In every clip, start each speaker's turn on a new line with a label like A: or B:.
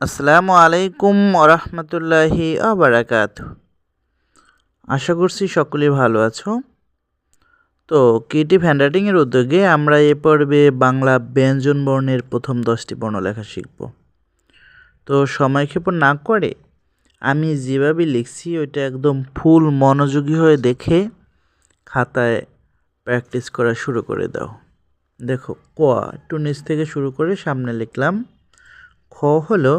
A: আসসালামু আলাইকুম ওরহমতুল্লাহি আবরাকাত আশা করছি সকলেই ভালো আছো। তো ক্রিয়েটিভ হ্যান্ডরাইটিংয়ের উদ্যোগে আমরা এ পর্বে বাংলা ব্যঞ্জন বর্ণের প্রথম দশটি বর্ণলেখা শিখব। তো সময়ক্ষেপণ না করে আমি যেভাবে লিখছি ওইটা একদম ফুল মনোযোগী হয়ে দেখে খাতায় প্র্যাকটিস করা শুরু করে দাও। দেখো ক, একটু নিচ থেকে শুরু করে সামনে লিখলাম। খ হলো,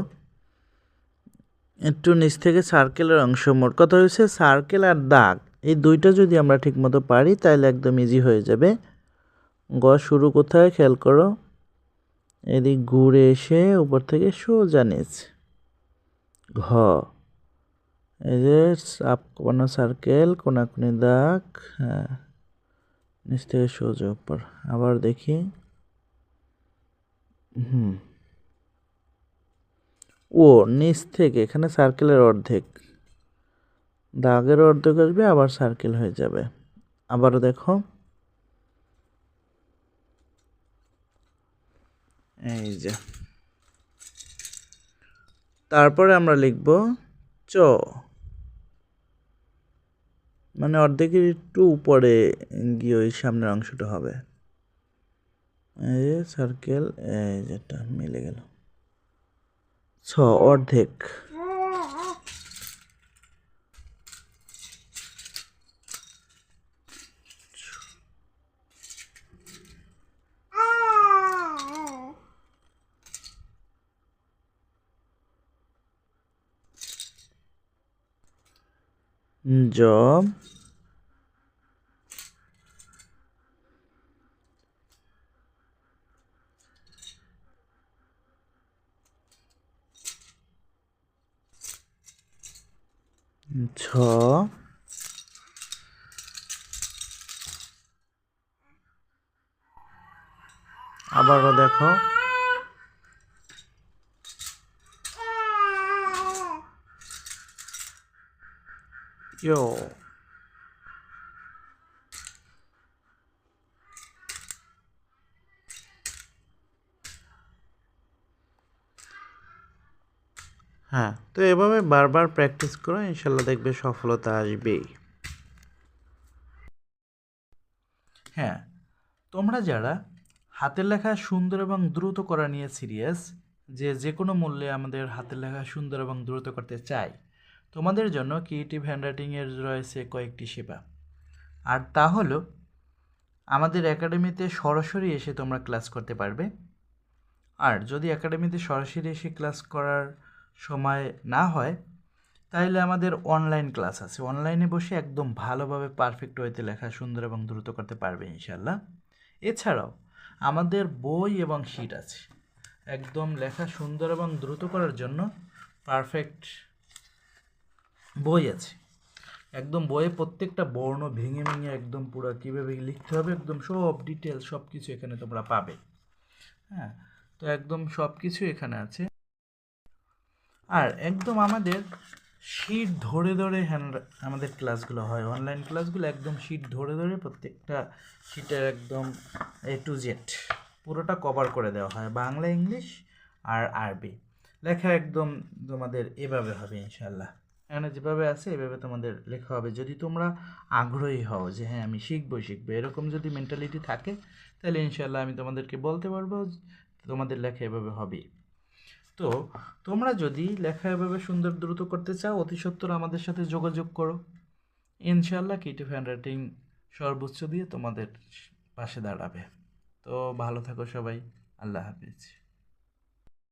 A: একটু নিচ থেকে সার্কেলের অংশ মোট। কথা হচ্ছে সার্কেল আর দাগ। এই দুইটা যদি আমরা ঠিকমতো পারি তাহলে একদম ইজি হয়ে যাবে। গ শুরু কোথায়? খেয়াল করো। এদিক ঘুরে এসে উপর থেকে সোজা নিচ। ঘ। এই যে সাপ কোনো সার্কেল কোনাকুনি দাগ হ্যাঁ। নিচ থেকে সোজা উপর। আবার দেখি। হুম। ও, নিচ থেকে, এখানে সার্কেলের অর্ধেক। দাগের অর্ধেক আসবে, আবার সার্কেল হয়ে যাবে। আবারও দেখো। এই যে। তারপরে আমরা লিখব চ। মানে অর্ধেকের একটু উপরে গিয়ে ওই সামনের অংশটা হবে। এই যে সার্কেল এই যেটা মিলে গেল। ছ অর্ধেক। জ। ছ। আবারও দেখো। ইয়ো। হ্যাঁ তো এভাবে বারবার প্র্যাকটিস করো, ইনশাল্লাহ দেখবে সফলতা আসবেই। হ্যাঁ তোমরা যারা হাতের লেখা সুন্দর এবং দ্রুত করা নিয়ে সিরিয়াস যে যে কোনো মূল্যে আমাদের হাতের লেখা সুন্দর এবং দ্রুত করতে চাই, তোমাদের জন্য ক্রিয়েটিভ হ্যান্ডরাইটিংয়ের রয়েছে কয়েকটি সেবা। আর তা হলো, আমাদের একাডেমিতে সরাসরি এসে তোমরা ক্লাস করতে পারবে। আর যদি একাডেমিতে সরাসরি এসে ক্লাস করার সময় না হয় তাহলে আমাদের অনলাইন ক্লাস আছে। অনলাইনে বসে একদম ভালোভাবে পারফেক্ট ওয়েতে লেখা সুন্দর এবং দ্রুত করতে পারবে ইনশাল্লাহ এছাড়াও আমাদের বই এবং শিট আছে। একদম লেখা সুন্দর এবং দ্রুত করার জন্য পারফেক্ট বই আছে। একদম বইয়ে প্রত্যেকটা বর্ণ ভেঙে ভেঙে একদম পুরো কীভাবে লিখতে হবে, একদম সব ডিটেলস সব কিছু এখানে তোমরা পাবে। হ্যাঁ তো একদম সব কিছু এখানে আছে। আর একদম আমাদের শিট ধরে ধরে হ্যান্ড আমাদের ক্লাসগুলো হয়। অনলাইন ক্লাসগুলো একদম শিট ধরে ধরে প্রত্যেকটা শিটের একদম এ টু জেড পুরোটা কভার করে দেওয়া হয়। বাংলা ইংলিশ আর আরবি লেখা একদম তোমাদের এভাবে হবে ইনশাল্লাহ এখানে যেভাবে আছে, এভাবে তোমাদের লেখা হবে। যদি তোমরা আগ্রহী হও যে হ্যাঁ আমি শিখব শিখব, এরকম যদি মেন্টালিটি থাকে, তাহলে ইনশাল্লাহ আমি তোমাদেরকে বলতে পারব তোমাদের লেখা এভাবে হবেই। তো তোমরা যদি লেখা এভাবে সুন্দর দ্রুত করতে চাও, অতি সত্বর আমাদের সাথে যোগাযোগ করো। ইনশাল্লাহ কিটিভ হ্যান্ড রাইটিং সর্বোচ্চ দিয়ে তোমাদের পাশে দাঁড়াবে। তো ভালো থাকো সবাই। আল্লাহ হাফিজ।